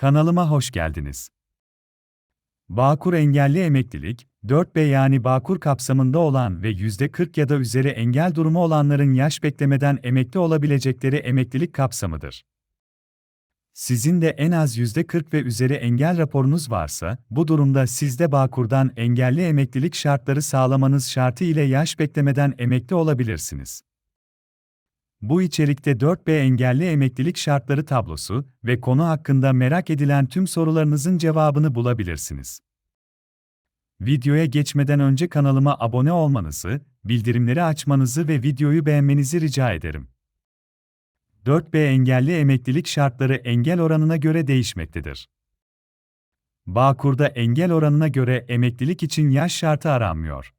Kanalıma hoş geldiniz. Bağkur engelli emeklilik, 4B yani Bağkur kapsamında olan ve %40 ya da üzeri engel durumu olanların yaş beklemeden emekli olabilecekleri emeklilik kapsamıdır. Sizin de en az %40 ve üzeri engel raporunuz varsa, bu durumda siz de Bağkur'dan engelli emeklilik şartları sağlamanız şartı ile yaş beklemeden emekli olabilirsiniz. Bu içerikte 4B engelli emeklilik şartları tablosu ve konu hakkında merak edilen tüm sorularınızın cevabını bulabilirsiniz. Videoya geçmeden önce kanalıma abone olmanızı, bildirimleri açmanızı ve videoyu beğenmenizi rica ederim. 4B engelli emeklilik şartları engel oranına göre değişmektedir. Bağkur'da engel oranına göre emeklilik için yaş şartı aranmıyor.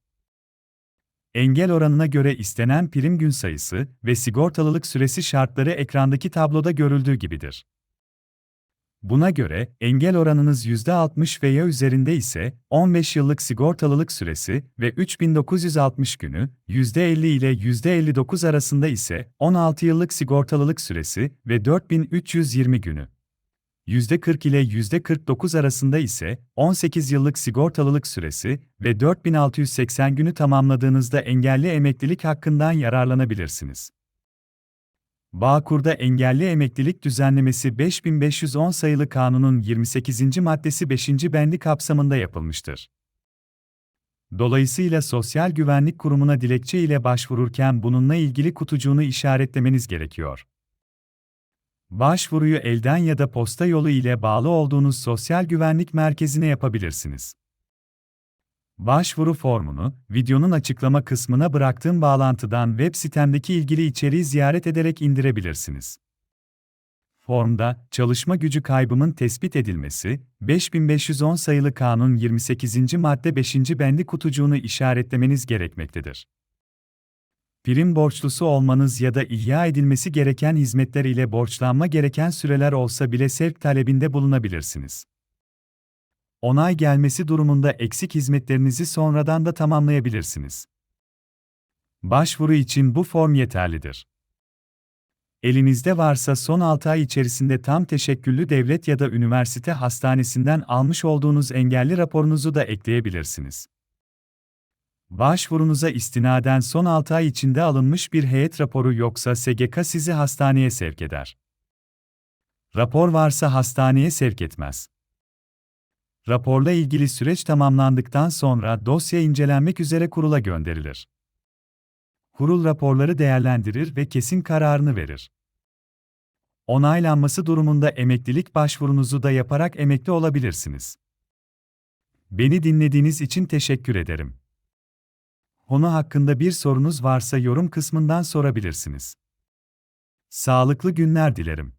Engel oranına göre istenen prim gün sayısı ve sigortalılık süresi şartları ekrandaki tabloda görüldüğü gibidir. Buna göre, engel oranınız %60 veya üzerinde ise, 15 yıllık sigortalılık süresi ve 3960 günü, %50 ile %59 arasında ise, 16 yıllık sigortalılık süresi ve 4320 günü. %40 ile %49 arasında ise 18 yıllık sigortalılık süresi ve 4680 günü tamamladığınızda engelli emeklilik hakkından yararlanabilirsiniz. Bağkur'da engelli emeklilik düzenlemesi 5510 sayılı kanunun 28. maddesi 5. bendi kapsamında yapılmıştır. Dolayısıyla Sosyal Güvenlik Kurumu'na dilekçe ile başvururken bununla ilgili kutucuğunu işaretlemeniz gerekiyor. Başvuruyu elden ya da posta yolu ile bağlı olduğunuz sosyal güvenlik merkezine yapabilirsiniz. Başvuru formunu, videonun açıklama kısmına bıraktığım bağlantıdan web sitemdeki ilgili içeriği ziyaret ederek indirebilirsiniz. Formda, çalışma gücü kaybımın tespit edilmesi, 5510 sayılı kanun 28. madde 5. bendi kutucuğunu işaretlemeniz gerekmektedir. Prim borçlusu olmanız ya da ihya edilmesi gereken hizmetler ile borçlanma gereken süreler olsa bile sevk talebinde bulunabilirsiniz. Onay gelmesi durumunda eksik hizmetlerinizi sonradan da tamamlayabilirsiniz. Başvuru için bu form yeterlidir. Elinizde varsa son 6 ay içerisinde tam teşekküllü devlet ya da üniversite hastanesinden almış olduğunuz engelli raporunuzu da ekleyebilirsiniz. Başvurunuza istinaden son 6 ay içinde alınmış bir heyet raporu yoksa SGK sizi hastaneye sevk eder. Rapor varsa hastaneye sevk etmez. Raporla ilgili süreç tamamlandıktan sonra dosya incelenmek üzere kurula gönderilir. Kurul raporları değerlendirir ve kesin kararını verir. Onaylanması durumunda emeklilik başvurunuzu da yaparak emekli olabilirsiniz. Beni dinlediğiniz için teşekkür ederim. Konu hakkında bir sorunuz varsa yorum kısmından sorabilirsiniz. Sağlıklı günler dilerim.